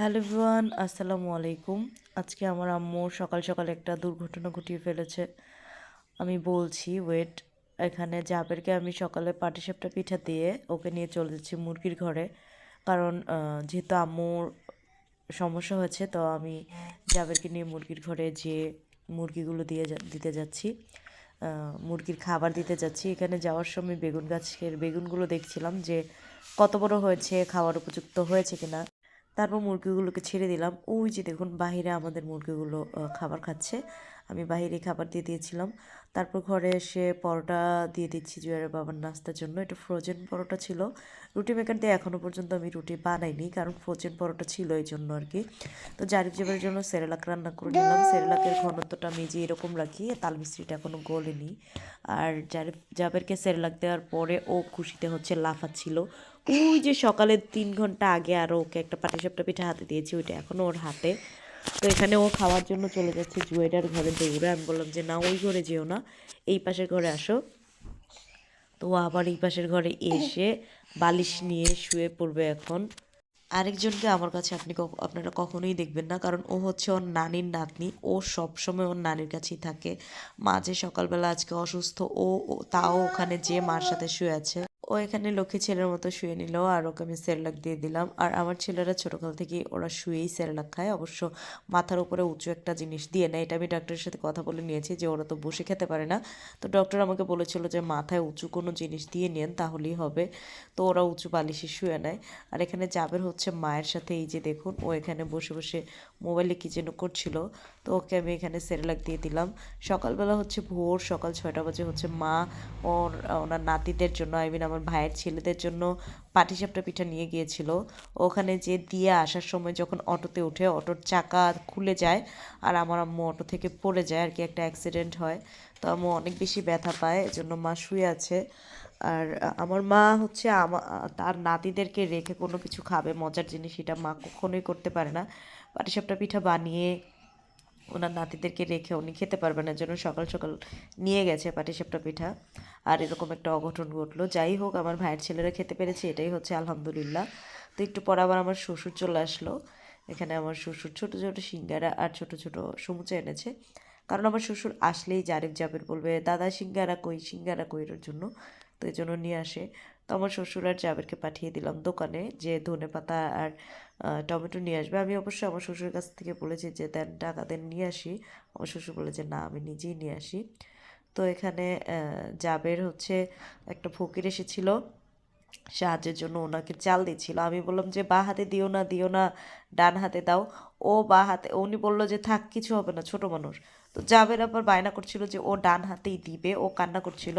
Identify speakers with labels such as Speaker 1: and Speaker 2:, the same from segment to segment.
Speaker 1: Hello everyone, আসসালামু আলাইকুম। আজকে আমার আম্মু সকাল সকাল একটা দুর্ঘটনা ঘটিয়ে ফেলেছে। আমি বলছি, ওয়েট, এখানে জাবেরকে আমি সকালে পাটিসাপটা পিঠা দিয়ে ওকে নিয়ে চলে যাচ্ছি মুরগির ঘরে। কারণ যেহেতু আম্মুর সমস্যা হয়েছে, তো আমি জাবেরকে নিয়ে মুরগির ঘরে যে মুরগিগুলো দিয়ে দিতে যাচ্ছি। মুরগির খাবার দিতে যাচ্ছি। এখানে যাওয়ার সময় বেগুন গাছের, বেগুনগুলো দেখছিলাম যে কত বড় হয়েছে, খাওয়ার উপযুক্ত হয়েছে কিনা। তারপর মুরগিগুলোকে ছেড়ে দিলাম। ওই যে দেখুন বাইরে আমাদের মুরগিগুলো খাবার খাচ্ছে। আমি বাইরে খাবার দিয়ে দিয়েছিলাম। তারপর ঘরে এসে পরোটা দিয়ে দিচ্ছি জুয়ারের বাবার নাস্তার জন্য। এটা ফ্রোজেন পরোটা ছিল। রুটি মেকার দিয়ে এখনও পর্যন্ত আমি রুটি বানাইনি, কারণ ফ্রোজেন পরোটা ছিল এই জন্য আর কি। তো জারিফ জাবের জন্য সেরেলাক রান্না করে নিলাম। সেরেলাকের ঘনত্বটা আমি যে এরকম রাখি তাল মিস্ত্রিটা এখনও গলেনি। আর জারিফ জাবেরকে সেরেলাক দেওয়ার পরে ও খুশিতে হচ্ছে লাফাচ্ছিল। ওই যে সকালের তিন ঘণ্টা আগে আরও ওকে একটা পাটিসাপটা পিঠা হাতে দিয়েছি, ওইটা এখনও ওর হাতে। তো এখানে ও খাওয়ার জন্য চলে যাচ্ছে জুয়েটার ঘরে দৌড়ে। আমি বললাম যে, না, ওই ঘরে যেও না, এই পাশের ঘরে আসো। তো আবার এই পাশের ঘরে এসে বালিশ নিয়ে শুয়ে পড়বে এখন। আরেকজনকে আমার কাছে আপনি আপনারা কখনোই দেখবেন না, কারণ ও হচ্ছে ওর নানির নাতনি। ও সব সময় ওর নানির কাছেই থাকে। মাঝে সকালবেলা আজকে অসুস্থ ও- তাও ওখানে যে মার সাথে শুয়ে আছে। ও এখানে লক্ষ্মী ছেলের মতো শুয়ে নিল আর ওকে আমি সেরেলাক দিয়ে দিলাম। আর আমার ছেলেরা ছোটকাল থেকে ওরা শুয়েই সেরেলাক খায়। অবশ্য মাথার উপরে উঁচু একটা জিনিস দিয়ে নেয়। এটা আমি ডাক্তারের সাথে কথা বলে নিয়েছি যে ওরা তো বসে খেতে পারে না। তো ডক্টর আমাকে বলেছিল যে মাথায় উঁচু কোনো জিনিস দিয়ে নেন, তাহলেই হবে। তো ওরা উঁচু বালিশে শুয়ে নেয়। আর এখানে জাবের হচ্ছে মায়ের সাথে এই যে দেখুন, ও এখানে বসে বসে মোবাইলে কি যেন করছিল। তো ওকে আমি এখানে সেরেলাক দিয়ে দিলাম। সকালবেলা হচ্ছে ভোর সকাল ছয়টা বাজে হচ্ছে মা ওর, ওনার নাতিদের জন্য আই মিন আমার ভাইয়ের ছেলেদের জন্য পাটিসাপটা পিঠা নিয়ে গিয়েছিল। ওখানে যে দিয়ে আসার সময় যখন অটোতে উঠে, অটোর চাকা খুলে যায় আর আমার আম্মু অটো থেকে পড়ে যায় আর কি, একটা অ্যাক্সিডেন্ট হয়। তো আম্মু অনেক বেশি ব্যথা পায়, এজন্য মা শুয়ে আছে। আর আমার মা হচ্ছে তার নাতিদেরকে রেখে কোনো কিছু খাবে, মজার জিনিস এটা মা কখনোই করতে পারে না। পাটিসাপটা পিঠা বানিয়ে ওনার নাতিদেরকে রেখে উনি খেতে পারবেন না জন্য সকাল সকাল নিয়ে গেছে পাটিসাপটা পিঠা। আর এরকম একটা অঘটন ঘটলো। যাই হোক, আমার ভাইয়ের ছেলেরা খেতে পেরেছে, এটাই হচ্ছে আলহামদুলিল্লাহ। তো একটু পর আবার আমার শ্বশুর চলে আসলো। এখানে আমার শ্বশুর ছোট ছোট সিঙ্গারা আর ছোট ছোট সমুচা এনেছে। কারণ আমার শ্বশুর আসলেই জারিফ জাবের বলবে, দাদা সিঙ্গারা কই, সিঙ্গারা কইরের জন্য। তো এই জন্য নিয়ে আসে। তো আমার শ্বশুর আর জাবেরকে পাঠিয়ে দিলাম দোকানে যে ধনে পাতা আর টমেটো নিয়ে আসবে। আমি অবশ্যই আমার শ্বশুরের কাছ থেকে বলেছি যে, দেন টাকা, দেন নিয়ে আসি। আমার শ্বশুর বলে যে, না, আমি নিজেই নিয়ে আসি। তো এখানে জাবের হচ্ছে একটা ফকির এসেছিল। সাহায্যের জন্য ওনাকে চাল দিচ্ছিল। আমি বললাম যে, বা হাতে দিও না দিও না, ডান হাতে দাও। ও বা হাতে, উনি বলল যে, থাক, কিছু হবে না, ছোট মানুষ। তো জাবের আবার বায়না করছিল যে ও ডান হাতেই দিবে, ও কান্না করছিল।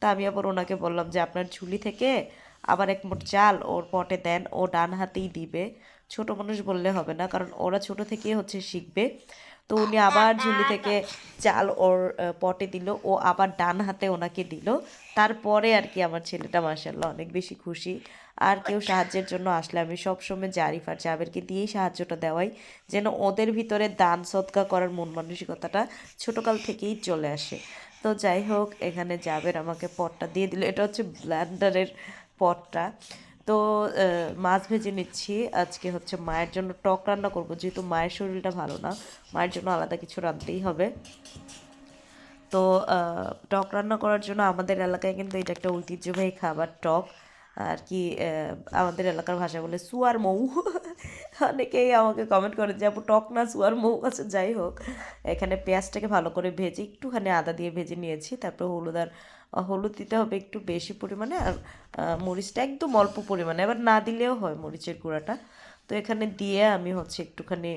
Speaker 1: তা আমি আবার ওনাকে বললাম যে, আপনার ঝুলি থেকে আবার এক মোট চাল ওর পটে দেন, ও ডান হাতেই দিবে। ছোট মানুষ বললে হবে না, কারণ ওরা ছোট থেকেই হচ্ছে শিখবে। তো উনি আবার ঝুলি থেকে চাল ওর পটে দিল, ও আবার ডান হাতে ওনাকে দিল। তারপরে আর কি আমার ছেলেটা মাসাল্লাহ অনেক বেশি খুশি। আর কেউ সাহায্যের জন্য আসলে আমি সবসময় জারিফ আর জাবেরকে দিয়েই সাহায্যটা দেওয়াই যেন ওদের ভিতরে দান সৎকা করার মন মানসিকতাটা ছোটকাল থেকেই চলে আসে। তো যাই হোক এখানে জাবের আমাকে পটটা দিয়ে দিল। এটা হচ্ছে ব্ল্যান্ডারের পটটা। তো মাছ ভেজে নিচ্ছি। আজকে হচ্ছে মায়ের জন্য টক রান্না করব যেহেতু মায়ের শরীরটা ভালো না মায়ের জন্য আলাদা কিছু রাঁধতেই হবে। তো টক রান্না করার জন্য আমাদের এলাকায় কিন্তু এটা একটা ঐতিহ্যবাহী খাবার টক। আর কি আমাদের এলাকার ভাষা বলে সুয়ার মৌ। অনেকেই আমাকে কমেন্ট করে যে, আপু, টক না, সুয়ার মৌ? আছে যাই হোক। এখানে পেঁয়াজটাকে ভালো করে ভেজে একটুখানি আদা দিয়ে ভেজে নিয়েছি। তারপর হলুদ আর হলুদ দিতে হবে একটু বেশি পরিমাণে আর মরিচটা একদম অল্প পরিমাণে। এবার না দিলেও হয় মরিচের গুঁড়াটা। তো এখানে দিয়ে আমি হচ্ছে একটুখানি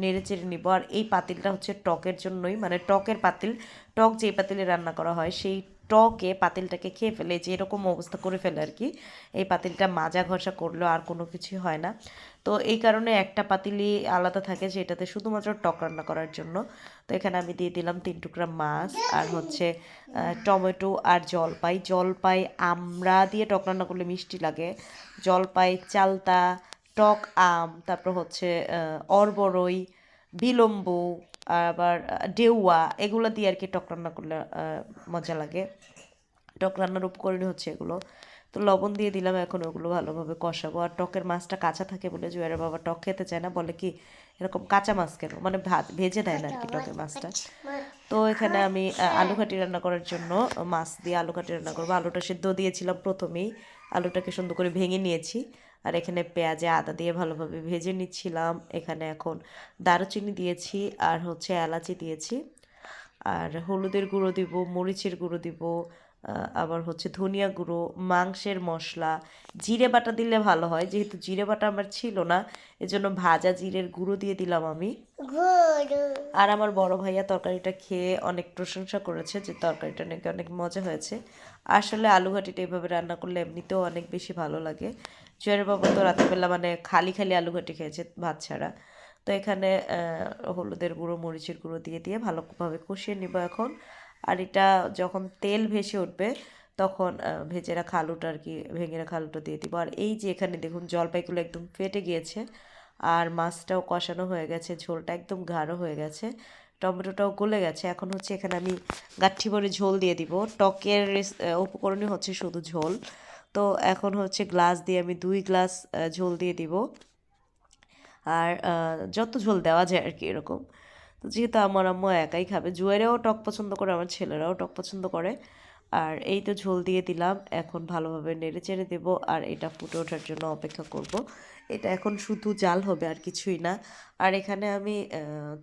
Speaker 1: নেড়ে চেড়ে নিব। আর এই পাতিলটা হচ্ছে টকের জন্যই। মানে টকের পাতিল, টক যেই পাতিলে রান্না করা হয়, সেই টকে পাতিলটাকে খেয়ে ফেলে যে এরকম অবস্থা করে ফেলে আর কি। এই পাতিলটা মাজা ঘষা করলেও আর কোনো কিছু হয় না। তো এই কারণে একটা পাতিলি আলাদা থাকে সেটাতে শুধুমাত্র টক রান্না করার জন্য। তো এখানে আমি দিয়ে দিলাম তিন টুকরা মাছ আর হচ্ছে টমেটো আর জলপাই। জলপাই আমরা দিয়ে টক রান্না করলে মিষ্টি লাগে। জলপাই, চালতা, টক আম, তারপর হচ্ছে অরবরই, বিলম্ব আবার আহ, ডেউয়া এগুলো দিয়ে আর কি টক রান্না করলে মজা লাগে। টক রান্নার উপকরণই হচ্ছে এগুলো। তো লবণ দিয়ে দিলাম এখন ওগুলো ভালোভাবে কষাবো। আর টকের মাছটা কাঁচা থাকে বলে জুয়ারের বাবা টক খেতে চায় না বলে কি এরকম কাঁচা মাছ কেন? মানে ভাত ভেজে দেয় না আর কি টকের মাছটা। তো এখানে আমি আলু ঘাটি রান্না করার জন্য মাছ দিয়ে আলু ঘাটি রান্না করব। আলুটা সেদ্ধ দিয়েছিলাম প্রথমেই। আলুটাকে সুন্দর করে ভেঙে নিয়েছি। আর এখানে পেঁয়াজে আদা দিয়ে ভালোভাবে ভেজে নিচ্ছিলাম। এখানে এখন দারুচিনি দিয়েছি আর হচ্ছে এলাচি দিয়েছি। আর হলুদের গুঁড়ো দিব মরিচের গুঁড়ো দিব আবার হচ্ছে ধনিয়া গুঁড়ো মাংসের মশলা জিরে বাটা দিলে ভালো হয়। যেহেতু জিরে বাটা আমার ছিল না এজন্য ভাজা জিরের গুঁড়ো দিয়ে দিলাম আমি। আর আমার বড় ভাইয়া তরকারিটা খেয়ে অনেক প্রশংসা করেছে যে তরকারিটা নাকি অনেক মজা হয়েছে। আসলে আলু ঘাটিটা এভাবে রান্না করলে এমনিতেও অনেক বেশি ভালো লাগে। জয়ের বাবা তো রাতেরবেলা মানে খালি খালি আলু ঘাটি খেয়েছে ভাত ছাড়া। তো এখানে হলুদের গুঁড়ো, মরিচের গুঁড়ো দিয়ে দিয়ে ভালোভাবে কষিয়ে নিব এখন। আর এটা যখন তেল ভেসে উঠবে, তখন ভেজে রাখা আলুটা আর কি, ভেঙে রাখা আলুটা দিয়ে দিব। আর এই যে এখানে দেখুন জলপাইগুলো একদম ফেটে গিয়েছে, আর মাছটাও কষানো হয়ে গেছে, ঝোলটা একদম গাঢ় হয়ে গেছে, টমেটোটাও গলে গেছে। এখন হচ্ছে এখানে আমি গাঠি ভরে ঝোল দিয়ে দিব। টকের উপকরণই হচ্ছে শুধু ঝোল। তো এখন হচ্ছে গ্লাস দিয়ে আমি দুই গ্লাস ঝোল দিয়ে দিব। আর যত ঝোল দেওয়া যায় আর কি এরকম। তো যেহেতু আমার আম্মা একাই খাবে জুয়েরাও টক পছন্দ করে, আমার ছেলেরাও টক পছন্দ করে। আর এই তো ঝোল দিয়ে দিলাম, এখন ভালোভাবে নেড়ে চেড়ে দেবো, আর এটা ফুটে ওঠার জন্য অপেক্ষা করব। এটা এখন শুধু জাল হবে আর কিছুই না। আর এখানে আমি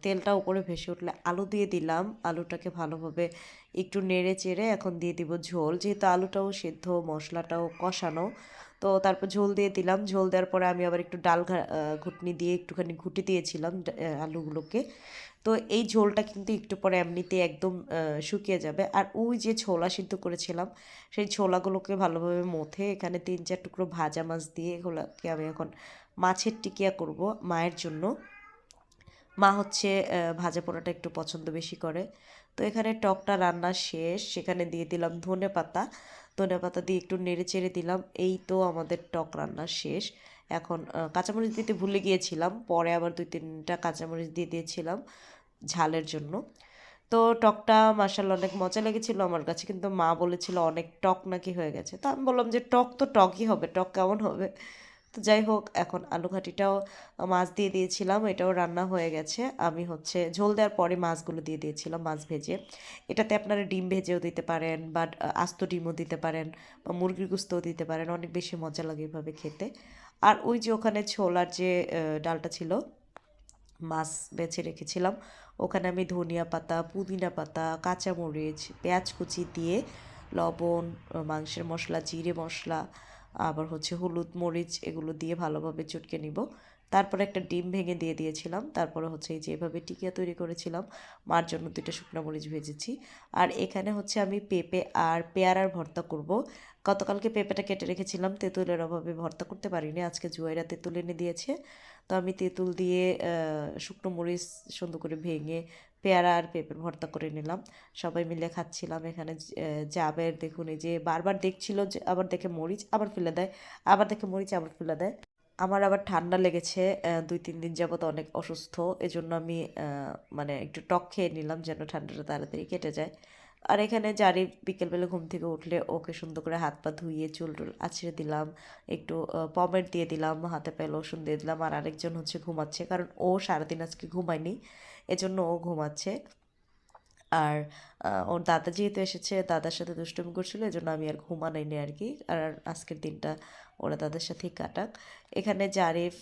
Speaker 1: তেলটা উপরে ভেসে উঠলে আলু দিয়ে দিলাম। আলুটাকে ভালোভাবে একটু নেড়ে চেড়ে এখন দিয়ে দিব ঝোল। যেহেতু আলুটাও সেদ্ধ, মশলাটাও কষানো, তো তারপর ঝোল দিয়ে দিলাম। ঝোল দেওয়ার পরে আমি আবার একটু ডাল ঘুটনি দিয়ে একটুখানি ঘুটে দিয়েছিলাম আলুগুলোকে। তো এই ঝোলটা কিন্তু একটু পরে এমনিতে একদম শুকিয়ে যাবে। আর ওই যে ছোলা সিদ্ধ করেছিলাম, সেই ছোলাগুলোকে ভালোভাবে মথে এখানে তিন চার টুকরো ভাজা মাছ দিয়ে এগুলোকে আমি এখন মাছের টিকিয়া করব মায়ের জন্য। মা হচ্ছে ভাজা পোড়াটা একটু পছন্দ বেশি করে। তো এখানে টকটা রান্না শেষ, সেখানে দিয়ে দিলাম ধনে পাতা। ধনে পাতা দিয়ে একটু নেড়ে চেড়ে দিলাম, এই তো আমাদের টক রান্না শেষ। এখন কাঁচামরিচ দিতে ভুলে গিয়েছিলাম, পরে আবার দুই তিনটা কাঁচামরিচ দিয়ে দিয়েছিলাম। ঝালের জন্য। তো টকটা মাসাল্লাহ অনেক মজা লেগেছিল আমার কাছে, কিন্তু মা বলেছিল অনেক টক নাকি হয়ে গেছে। তো আমি বললাম যে টক তো টকই হবে, টক কেমন হবে? তো যাই হোক, এখন আলু ঘাটিটাও মাছ দিয়ে দিয়েছিলাম, এটাও রান্না হয়ে গেছে। আমি হচ্ছে ঝোল দেওয়ার পরে মাছগুলো দিয়ে দিয়েছিলাম মাছ ভেজে। এটাতে আপনারা ডিম ভেজেও দিতে পারেন, বা আস্ত ডিমও দিতে পারেন, বা মুরগির গুস্তও দিতে পারেন, অনেক বেশি মজা লাগে এভাবে খেতে। আর ওই যে ওখানে ছোলার যে ডালটা ছিল মাছ বেছে রেখেছিলাম। ওখানে আমি ধনিয়া পাতা, পুদিনা পাতা, কাঁচামরিচ, পেঁয়াজ কুচি দিয়ে, লবণ মাংসের মশলা, জিরে মশলা, আবার হচ্ছে হলুদ মরিচ এগুলো দিয়ে ভালোভাবে চটকে নিব। তারপরে একটা ডিম ভেঙে দিয়ে দিয়েছিলাম। তারপরে হচ্ছে এই যে এভাবে টিকিয়া তৈরি করেছিলাম, মার জন্য দুইটা শুকনো মরিচ ভেজেছি। আর এখানে হচ্ছে আমি পেঁপে আর পেয়ারার ভর্তা করব। গতকালকে পেঁপেটা কেটে রেখেছিলাম, তেঁতুলের অভাবে ভর্তা করতে পারিনি। আজকে জুয়াইরা তেঁতুল এনে দিয়েছে। তো আমি তেঁতুল দিয়ে শুকনো মরিচ সুন্দর করে ভেঙে পেয়ারা আর পেঁপের ভর্তা করে নিলাম। সবাই মিলে খাচ্ছিলাম এখানে জাবের দেখুন এই যে বারবার দেখছিল যে আবার দেখে মরিচ আবার ফেলে দেয়, আবার দেখে মরিচ আবার ফেলে দেয়। আমার আবার ঠান্ডা লেগেছে দুই, তিন দিন যাবত অনেক অসুস্থ। এজন্য আমি মানে একটু টক খেয়ে নিলাম যেন ঠান্ডাটা তাড়াতাড়ি কেটে যায়। আর এখানে জারি বিকেলবেলা ঘুম থেকে উঠলে ওকে সুন্দর করে হাত পা ধুইয়ে চুল টুল আছড়ে দিলাম, একটু পমেট দিয়ে দিলাম, হাতে পায়ে লোশন দিয়ে দিলাম, আর আরেকজন হচ্ছে ঘুমাচ্ছে, কারণ ও সারাদিন আজকে ঘুমায়নি, এজন্য ও ঘুমাচ্ছে। আর ওর দাদা যেহেতু এসেছে, দাদার সাথে দুষ্টুমি করছিল, এজন্য আমি আর ঘুমানাইনি আর কি, আর আজকের দিনটা ওরা তাদের সাথেই কাটাক। এখানে জারিফ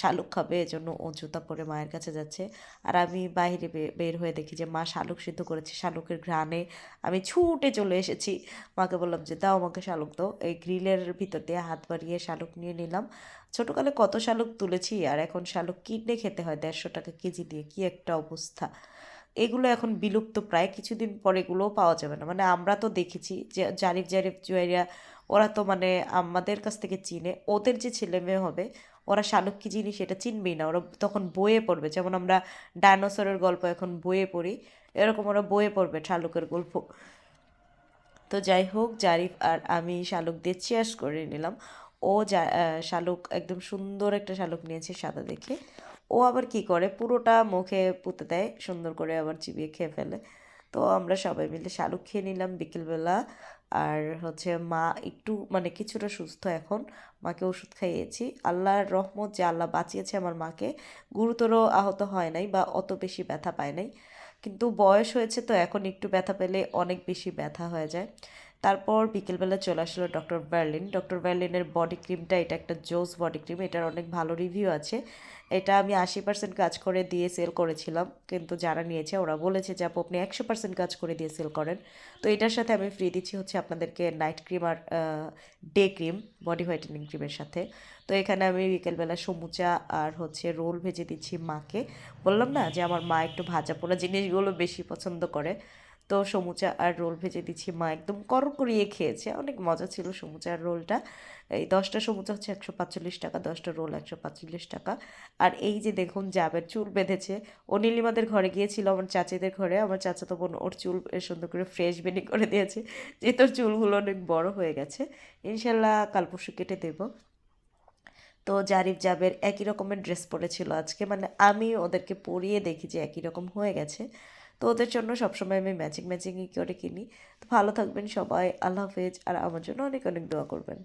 Speaker 1: শালুক খাবে, এজন্য ও জুতা পরে মায়ের কাছে যাচ্ছে। আর আমি বাইরে বের হয়ে দেখি যে মা শালুক সিদ্ধ করেছে, শালুকের ঘ্রাণে আমি ছুটে চলে এসেছি। মাকে বললাম যে, দাও আমাকে শালুক দাও। এই গ্রিলের ভিতর দিয়ে হাত বাড়িয়ে শালুক নিয়ে নিলাম। ছোটোকালে কত শালুক তুলেছি, আর এখন শালুক কিনে খেতে হয় দেড়শো টাকা কেজি দিয়ে, কি একটা অবস্থা। এগুলো এখন বিলুপ্ত প্রায়, কিছুদিন পর এগুলোও পাওয়া যাবে না। মানে আমরা তো দেখেছি যে, জারিফ জারিফ জুয়েরিয়া ওরা তো মানে আমাদের কাছ থেকে চিনে, ওদের যে ছেলে মেয়ে হবে, ওরা শালুক জিনিস সেটা চিনবেই না। ওরা তখন বইয়ে পড়বে, যেমন আমরা ডাইনোসরের গল্প এখন বইয়ে পড়ি, এরকম ওরা বইয়ে পড়বে শালুকের গল্প। তো যাই হোক, জারিফ আর আমি শালুক দিয়ে চেয়ার্স করে নিলাম। ও যা শালুক একদম সুন্দর একটা শালুক নিয়েছে সাদা দেখে। ও আবার কি করে, পুরোটা মুখে পুঁতে দেয়, সুন্দর করে আবার চিবিয়ে খেয়ে ফেলে। তো আমরা সবাই মিলে শালুক খেয়ে নিলাম বিকেলবেলা। আর হচ্ছে মা একটু মানে কিছুটা সুস্থ এখন। মাকে ওষুধ খাইয়েছি। আল্লাহর রহমত যে আল্লাহ বাঁচিয়েছে আমার মাকে, গুরুতর আহত হয় নাই বা অত বেশি ব্যথা পায় নাই। কিন্তু বয়স হয়েছে তো এখন একটু ব্যথা পেলে অনেক বেশি ব্যথা হয়ে যায়। তারপর বিকেলবেলা চলে আসলো ডক্টর বার্লিন ডক্টর বার্লিনের বডি ক্রিমটা এটা একটা জোস বডি ক্রিম এটার অনেক ভালো রিভিউ আছে। এটা আমি আশি পার্সেন্ট কাজ করে দিয়ে সেল করেছিলাম, কিন্তু যারা নিয়েছে ওরা বলেছে যে, আপু, আপনি একশো পার্সেন্ট কাজ করে দিয়ে সেল করেন। তো এটার সাথে আমি ফ্রি দিচ্ছি হচ্ছে আপনাদেরকে নাইট ক্রিম আর ডে ক্রিম বডি হোয়াইটেনিং ক্রিমের সাথে। তো এখানে আমি বিকেলবেলা সমুচা আর হচ্ছে রোল ভেজে দিচ্ছি মাকে। বললাম না যে, আমার মা একটু ভাজা পোড়া জিনিসগুলো বেশি পছন্দ করে। তো সমুচা আর রোল ভেজে দিচ্ছি। মা একদম করকরিয়ে খেয়েছে। অনেক মজা ছিল সমুচা আর রোলটা। এই দশটা সমুচা হচ্ছে একশো পাঁচচল্লিশ টাকা, দশটা রোল একশো পাঁচচল্লিশ টাকা। আর এই যে দেখুন, জাবের চুল বেঁধেছে। ও নীলিমাদের ঘরে গিয়েছিল, আমার চাচিদের ঘরে। আমার চাচাতো বোন, ওর চুল সুন্দর করে ফ্রেশ বেনি করে দিয়েছে। যে তোর চুলগুলো অনেক বড় হয়ে গেছে। ইনশাল্লাহ কাল পরশু কেটে দেবো। তো জারিফ জাবের একই রকমের ড্রেস পরেছিল আজকে। মানে আমি ওদেরকে পরিয়ে দেখি যে একই রকম হয়ে গেছে। তো ওদের জন্য সবসময় আমি ম্যাচিং ম্যাচিংই করে কিনি। তো ভালো থাকবেন সবাই, আল্লাহ হাফেজ। আর আমার জন্য অনেক অনেক দোয়া করবেন।